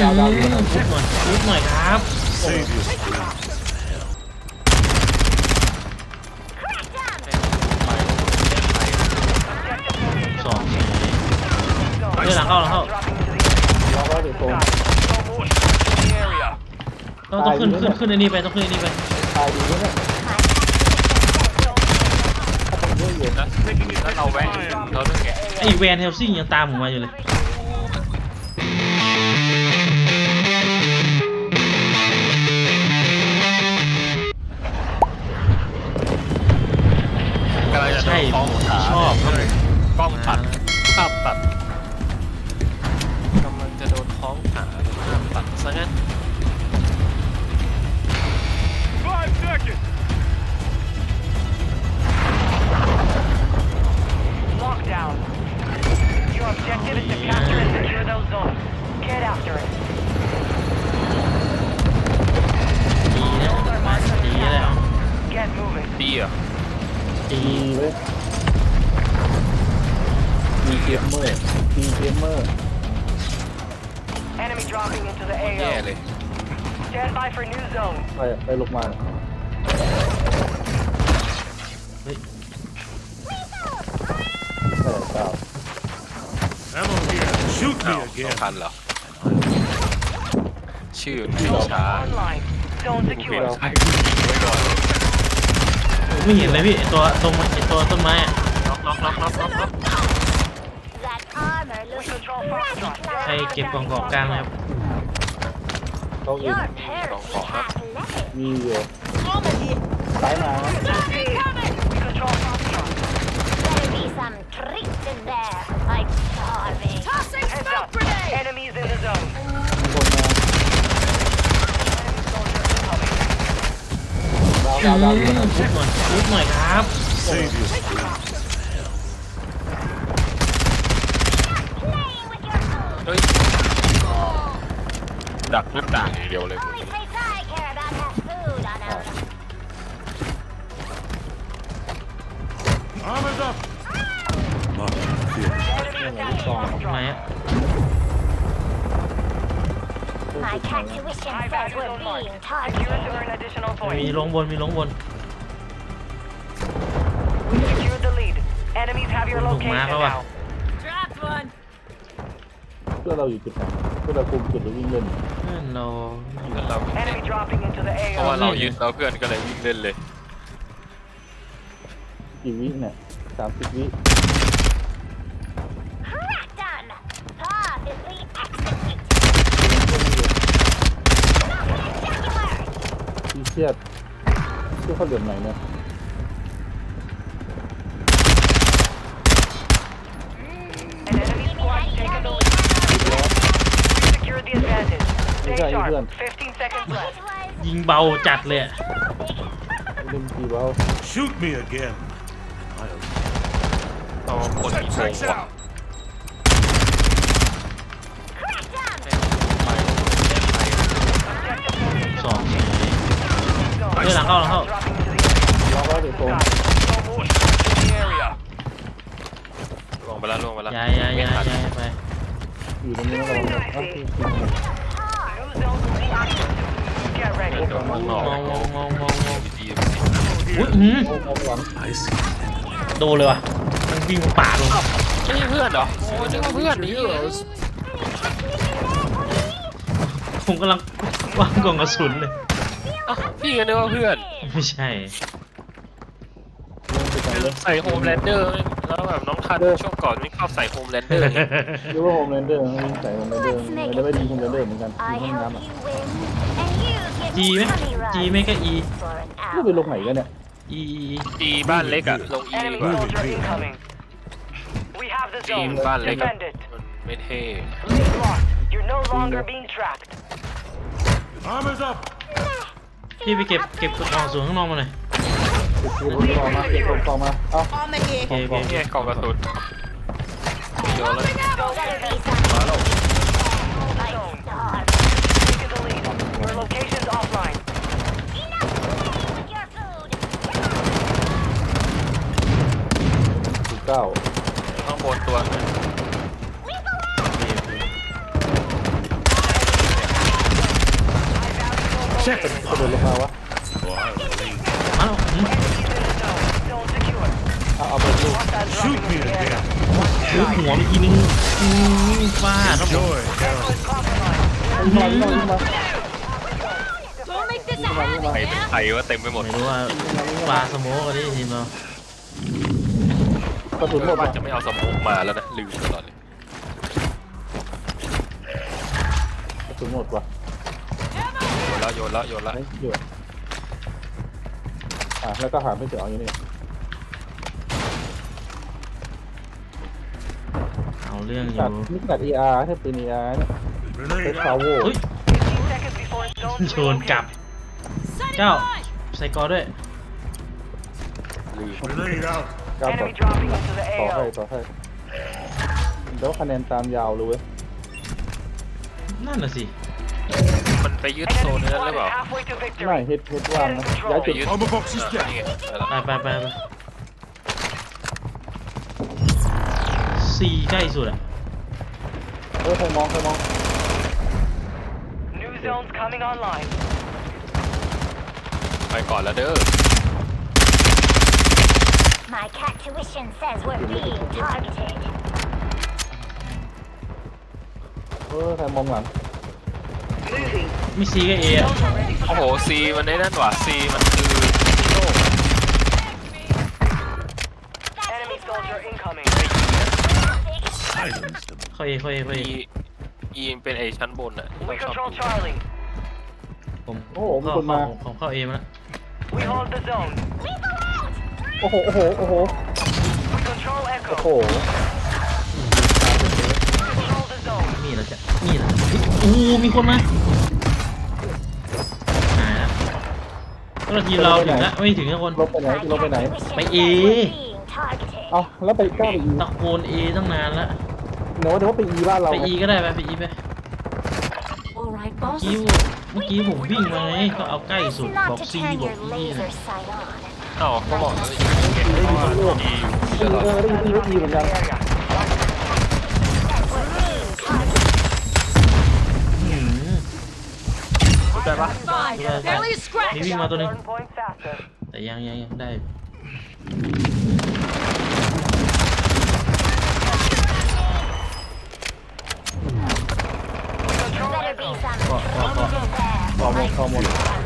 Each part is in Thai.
ดาวดาวอืมชุบหน่อยชุบหน่อยครับ Save your สองเฮ้ยหลังเข้าหลังเข้ารอว่าเดี๋ยวโกงต้องต้องขึ้นขึ้นขึ้นไอ้นี่ไปต้องขึ้นไอ้นี่ไปตายดีด้วยเนี่ยถ้าผมด้วยอยู่แล้วแล้วเราแวะเราเรื่องแกไอ้แวนเฮลซิ่งยังตามผมมาอยู่เลย ใช่นคล้องชอบครับผมกล้องตัดภาพตัดกำลังจะโดนท้องขาภาพตัดซะงั้น for new zone. ไปไปลงมาเนี่ยเฮ้ยใช่เปล่า Ammo here. Shoot อ้าว me สอง again. พันเหรอ ชื่อไม่ช้า Online. Zone เปลี่ยน secure. ใช้ไว้ก่อนไม่เห็นเลยพี่ไอ้ตัวตรงไอ้ตัวต้นไม้อะล็อกล็อกล็อกล็อกล็อกล็อก That armor We looks control Foxtrot. ใครเก็บกล่องกรอบกลางไหมครับ เขาอื่น Your parents would have left มีอยู่ซ้ายมานะ We control Foxtrot. Better be some treats in there. I'm starving. Tossing Heads up. Enemies in the zone. มีคนมา Enemy soldier incoming. ดาวอืดาวดาวมชุบหน่อยชุบหน่อยครับ Save your screen. Playing with your food. เฮ้ยดักหน้าต่างอย่างเดียวเลย Armor's up. Mark, here. Enemy attacking ไหน Foxtrot. อะ My tuition High says value we're zone marked. being Secure to targeted. earn additional มี points. ลงบนมีลงบน We secured the lead. Enemies have your Lục má location không à? now. เพื่อเราอยู่จุดไหนเพื่อเราคุมจุดหรือวิ่งเล่น เพื่อนเรา เพื่อนเรา Enemy dropping into the เพราะว่า AO. เรายึดเราเพื่อนก็เลยวิ่งเล่นเลย กี่วิเนี่ยสามสิบวิ Cracked on. Positively execute. ที่เชียดเชื่อเขาเหลี่ยมไหนเนี่ย An enemy squad taken the lead. We secured the advantage. Stay Okay, sharp. good. 15 seconds It left. was ยิงเบาจัดเลยอะเล่นกี่เบ้า Shoot me again. I'll เราคนมีโกงว่ะสอง Zone. เฮ้ยหลังเข้าหลังเข้ารอว่าเดี๋ยวโกงลงไปแล้วลงไปแล้วย้ายย้ายย้ายย้ายไปอยู่ตรงนี้เราเนี่ยอะที่ที่ New zone reactive. Get เดิน ready. โดนข้างนอกมองมองมองมองมองอุ้ยอื้อหือ โอ้โหหวัง I see. โดนเลยว่ะมันวิ่งมาปาดลงไม่ใช่เพื่อนเหรอโอ้นึกว่าเพื่อนนี่ผมกำลังวางกล่องกระสุนเลยอะพี่ก็นึกว่าเพื่อนไม่ใช่เล่นไปก่อนเลยใส่โฮมแลนเดอร์แล้วแบบน้องทันช่วงก่อนนี่เข้าใส่โฮมแลนเดอร์เรียกว่าโฮมเรนเดอร์วิ่งใส่โฮมเรนเดอร์ไม่ได้ไม่ดีโฮมเรนเดอร์เหมือนกัน I มีห้อง help น้ำอะ you win, and you get จีไหม money จี runs ไม่ก็อี for an นี่ไปล hour. งไหนกันเนี่ย อีตีบ้านเล็กอะลงอีดี Enemy กว่า soldier incoming. We have the ตี zone. บ้านเล็กอะ Defend it. มันไม่เท่ Lead lost. You're no longer being tracked. Armor's up. พี่ไปเก็บเก็บกล่องกระสุนข้างนอกมาหน่อยเก็บตัวบนกองมาเก็บตัวกองมา เอ้าโอเคโอเคโอเคเนี่ยกล่องกระสุนเดี๋ยวแล้ว Better be some มาแล้ว Zone. starving. Taking the lead. Your location's offline. Enough playing with your food. สิบ เก้าข้างบนตัวนึง Second กระโดดลงมาวะ Oh, I'll leave. มาแล้วอืม Zone secure. เอาเอาไปลูก Hostiles Shoot dropping me into the area. again. ซื้อหัวไปทีนึงอืมฟาดครับผม Enjoy, Harold. Is compromised. วิ่งมาวิ่งมาวิ่งมา Don't make this a ใคร habit เป็น now. ใครว่าเต็มไปหมด ไม่รู้ว่าปลาสโมกกันดิทีมเรา กระสุนหมดว่าว่ะจะไม่เอาสมองมาแล้วนะลืมตลอดเลยกระสุนหมดว่ะโยนแล้วโยนแล้วโยนแล้วไม่เยอะอะแล้วก็หาไม่เจอเอาอยู่นี่เอาเรื่องอตัดยู่นี่ขนาด ER ถ้าปืน ER เนี่ยเซ็ต Grenade พาว out. เวอร์เฮ้ย 15 seconds before zone โชนกลับ เจ้า ใส่กอด้วยลืม Grenade out. เก้าต่อ Enemy dropping into the ต่อให้ AO. ต่อให้แล้วคะแนนตามยาวเลยเว้ยนั่นน่ะสิ มันไปยึดโซน Enemy นั้นหรือ squad เป is ล่า halfway to ไม่ victory. เฮ็ดเฮ็ดว่างนะย้ายไปจุดยึด Armor box is เออ down. นี่ไงไปแล้วไปไปไปไปซีใกล้สุดอะเออใครมองใครมอง New zones coming online. ไปก่อนแล้วเด้อ My cat tuition says we're being targeted. เออใครมองหลัง Moving. มีซีกับเออะ Zones are ready for โอ้โหซีมันได้นั่นหว่าซีมันคือโลก enemy soldier incoming. Silence them. เข้าเอเข้าเอเข้าเอ อีอีเป็นไอชั้นบนอะ We ชอบ control Charlie. ผมโอ้โหมีเข้าคนมา ผมเข้าเอมาแล้ว We hold the zone. โอ้โห โอ้โห โอ้โห We control โอ้โห Echo. Control the zone. นี่แหละจะนี่แหละเฮ้ยอู้มีคนมาหายแล้วก็ทีมเราถึงแล้วไม่ถึงนะคน ลบไปไหน My ลบไป cat ไหน tuition Mày says ý. we're being targeted. เอาแล้วไปก้าวไปอีตะโกนเอตั้งนานแล้วเดี๋ยวว่าเดี๋ยวว่าไปอีบ้านเราไปไงอีก็ได้ไปไปอีไป All right, เมื่อ boss. กี้เมื่อกี้ผมวิ่งมาไงก็เอาใกล้สุด Not บอก to ซี turn บอก your อีนะ อ้าวก็บอกแล้วอีดียู่ตลอดีได้ยินที่ดีเหมือนกันเข้าใจปะเนี่ยนี่วิ่งมาตัวนึงแต่ยังยังยังได้ขอกบอกบอหมดบอหมด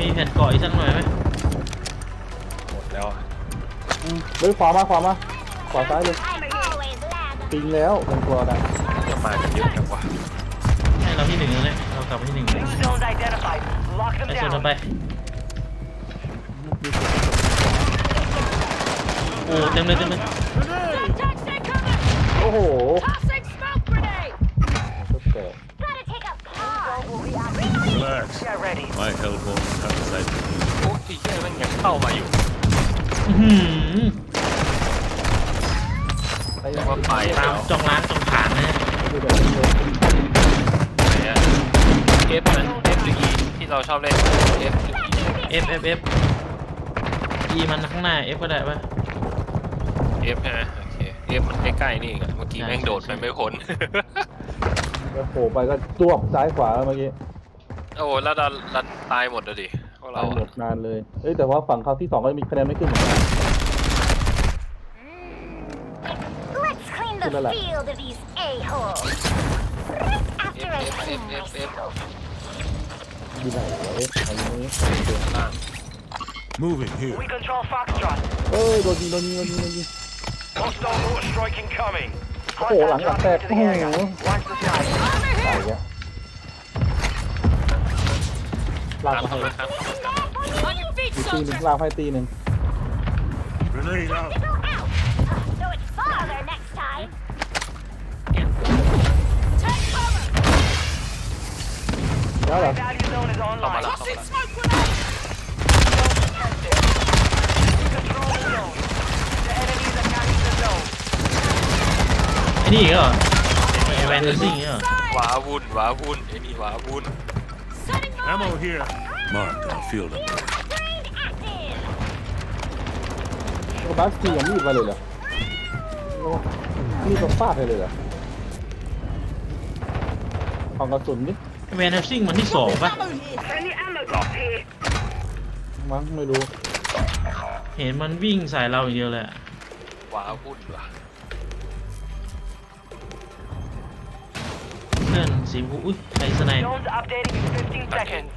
มีมีแผ่นเกาะอีกสักหน่อยไหมหมดแล้วเฮ้ยขวามาขวามาขวาซ้ายเลย I'm always land. ปิงแล้วเป็นตัวนะจะมากันเยอะจังวะให้เราที่หนึ่งแล้วเนี่ยเรากลับมาที่หนึ่ง New zones identified. Lock them ไปส่วนต่อ down. ไป โอ้เต็มเลยเต็มเลยโอ้โห Toxic Relax. Get ready. My help won't cut aside from you. โอ้ยเหี้ยแม่งยังเข้ามาอยู่อื้อหือไปยัยังงว่าไปตาแล้มวจองล้างจองผ่านนะดูแบบนี้เลยไหนอะเอฟนะเอฟหรืออีที่เราชอบเล่นเอฟหรืออี F F F E มันข้างหน้า F ก็ได้ปะ เอฟใช่ไหมโอเคเอฟมันใกล้ๆนี่เองอะเมื่อกี้แม่งโดดไปไม่พ้น แล้วโผล่ไปก็จวบซ้ายขวาเมื่อกี้ โอ้แล้วดันดันตายหมดเลยดิพวกเราตายหมอะดนานเลย เอ้ยแต่ว่าฝั่งเขาที่สองก็มีคะแนนไม่ขึ้นเหมือนกัน Let's clean the Sila lang. field of these a-holes. After I clean myself. อยู่ไหนวะเอ๊ะอันนี้ล่าง Moving here. We control Foxtrot. เอ้ยโดนยิงโดนยิงโดนยิงโดนยิง Hostile mortar strike incoming. โอ้โหหลังหลังแตก Hostiles โอ้โห dropping into the area. Watch the skies. ตายแล้ว ลากมาให้ครับมีตีหนึ่งลากให้ตีหนึ่ง Grenade out. So it's farther next time. Take cover. แล้วเหรอ Value zone is เข้ามา online. แล้วเข้ามา Tossing แล้ว smoke grenade. Zone contested. Control the zone. The enemy's attacking the zone. ไอ้นี่เหรอไอ้แวนเดอร์ซิ่งเหรอว้าวุ่นว้าวุ่นไอ้นี่ว้าวุ่น Ammo here. Marked on field of ก็บัสตีอย่างมีดมาเลยเหรอโอ้มีดก็ฟาดไปเลยเหรอของกระสุนนี่ไอ้แวนเดอร์ซิงมันที่สองปะ Any ammo drop here. มั้งไม่รู้เห็นมันวิ่งใส่เราอย่างเดียวเลยอะว้าวุ่นว่ะเพื่อนสีชมพูอุ้ย ไอ้สไนป์ Zone's updating in 15 seconds.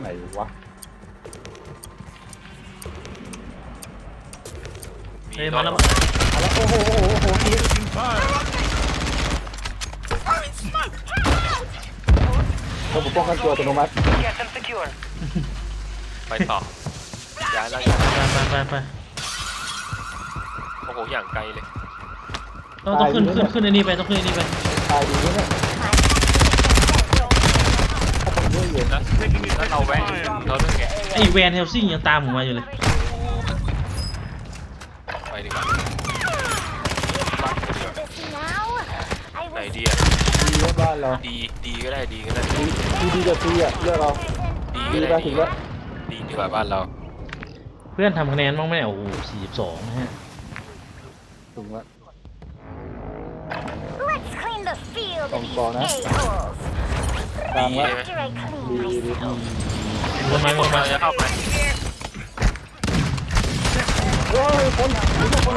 ไหนวะเฮ้ยมาแล้วเอาละโอ้โหโอ้โหโอ้โหนี่ Taking fire. ระบบป้องกันตัวอัตโนมัติ Get them secure. ไปต่อย้ายแล้วไปไปไปไปโอ้โหอย่างไกลเลยต้องต้องขึ้นขึ้นขึ้นไอ้นี่ไปต้องขึ้นไอ้นี่ไปตายดีไหมเนี่ยถ้าผมด้วยอยู่แล้วแล้วเราแวะเราเรื่องแกไอ้แวนเฮลซิงยังตามผมมาอยู่เลยไปดีกว่า This now. I ไหน was ดีอะดีว่าบ้านเราดีดีก็ได้ดีก็ได้ดีดีดีกับซีอะเลือกเรา ดีดีก็ไปได้ถึดีงแล้วดีดีกว่าบ้านเราเพื่อนทำคะแนนบ้างไหมโอ้โหสี่สิบสองนะฮะถึงแล้ว Let's clean the field of Không these còn á. a-holes. กลางแล้ว After I ดี clean ดี myself. วนมาวนมาเราจะเข้าไปโอ้ยคนนี่คน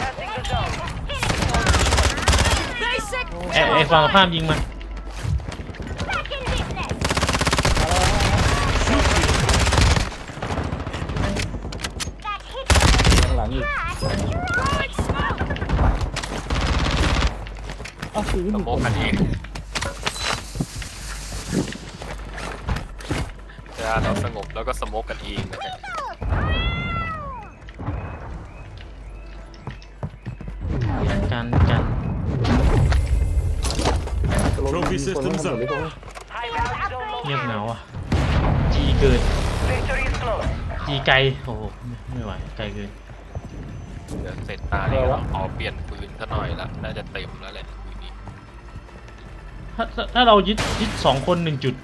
Passing the zone. ไอ้ไอ้ฝั่งข้ามยิงมา Back in business. That hit ข้างหลังอีก Throwing smoke. อ้าวซีนี่สมีโมคกนกันเองเว ลาเราสงบแล้วก็สโมกกันเองนะฮะกันกัน Trophy systems up. High value zone เงียบ located. เหงาอะจีเกิน Victory is close. จีไกลโอ้โหไม่ไม่ไหวไกลเกินเดี๋ยวเสร็จตาเนี่ยเราขอเปลี่ยนปืนซะหน่อยละน่าจะเต็มแล้วแหละปืนนี้ถ้าถ้าถ้าเรายึดยึดสองคนหนึ่งจุด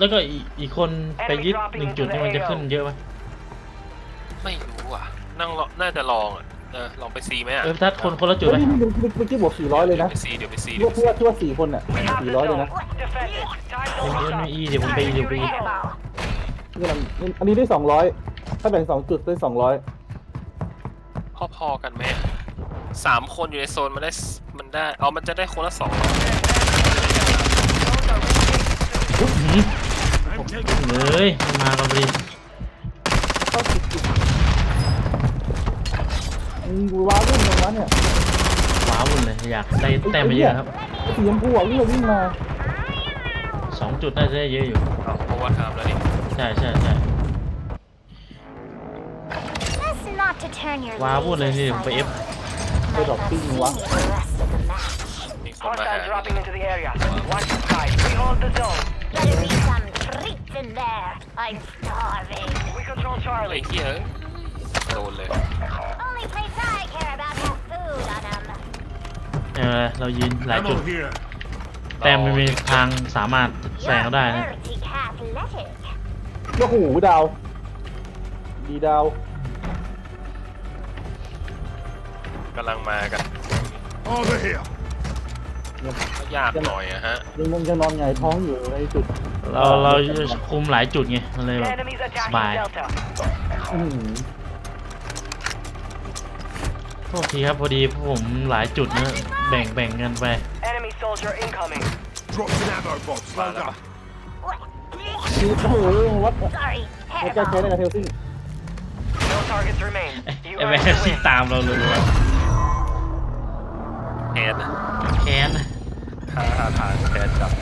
แล้วก็อีกอีกคนไปยึดหนึ่งจุดเนี่ยมันจะขึ้นเยอะไหมไม่รู้อะ นั่งรอน่าจะลองอะเออลองไปซีไหมอะเออถ้าคนคนละจุดเฮ้ไหยมนี่เมื่อกี้บวกสี่ร้อยเลยเดี๋ยวนะไปซีเดี๋ยวไปซีทั่เดี๋ยววเพื่อทั่วสี่คนอะ We have สี่ the ร้อยเลย zone. นะ Defend it. Time เดี๋ยว to เดี๋ยว lock ไม่ up. อีเดี๋ยวผมไปเดี๋ยวไปอี Ammo. นี่มันอันนี้ได้สองร้อยถ้าแบ่งสองจุดได้สองร้อยพอๆกันไหมอะสามคนอยู่ในโซนมันได้สมันได้เอามันจะได้คนละสองร้อย อื้อหือ I'm taking เลยมันมากันพอดีเข้าสิบจุดมีว้าววิ่งตรงนั้นเนี่ยว้าวุ่นเลยอยากได้แต้มไปเยอะครับสีชมพูอะวิ่งมาวิ่งมาสองจุดน่าจะได้เยอะอยู่เอาเพราะว่าทำแล้วนี่ใช่ใช่ใช่ Best not to turn your ว้าวุ่นเลยนี่ laser ผมไป sight เอฟ on. ไปดอกปิ้ง See วะ me the rest of the match. มีคนมาหา Hostiles dropping into the area. Watch I'm starving. We control ไอ้ Charlie. เหี้ยโดนเลย Only place I care about has food on them. เออเรายืนหลายจุด ammo here. แต้มมันมีทางสามารถแซงเขาได้ You're นะ pretty athletic. โอ้โหดาว ดีดาวกำลังมากัน Over here. ก็ยากหน่อยอะฮะยังยังยังนอนหงายท้องอยู่ในจุดเราเราคุมหลายจุดไงมันเลยแบบ Enemies ส attacking บาย Delta. อื้อหือโทษทีครับพอดีผมหลายจุดนะแบ่งแบ่งกันไป Enemy soldier incoming. Dropped an ammo box. Load up. คือโอ้โหวัด Sorry, ไม่กล้าใช้ hairball. ได้กับเทลซิง No targets remain. ไอ้ You แม earned น the ที่ win. ตามเราเลยว่ะแทนนะแค้นนะ ท่าทางแทนจับ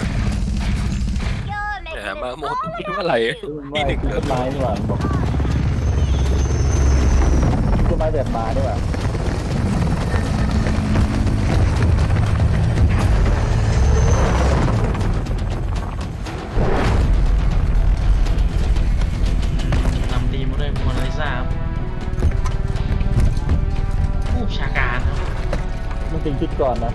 You're เดี๋ยว making มา this หมด all นี่เมื่อไหร่ไม่ที่หนึ่งคือเหรต้อนไม้นี่หว่าบอกต้นไม้แบบมาด้วยว่ะนำทีมมาด้วยโมนาลิซาครับผู้ชาการครับโมจริงคิดก่อนนะ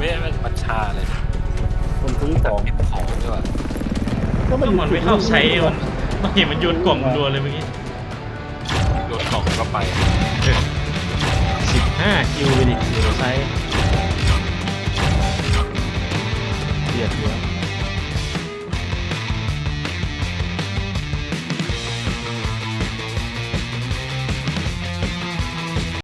ม่ได้บัญชาเลยคนซื้อขจัองเก็บของด้วย ก็มันไม่เข้าใช้มันมันเห็นมันโยนกล่องดัวเลยเมื่อกี้โยนของเข้าไปสิบห้าคิวไปดิเดี๋ยวใช้เดียดอย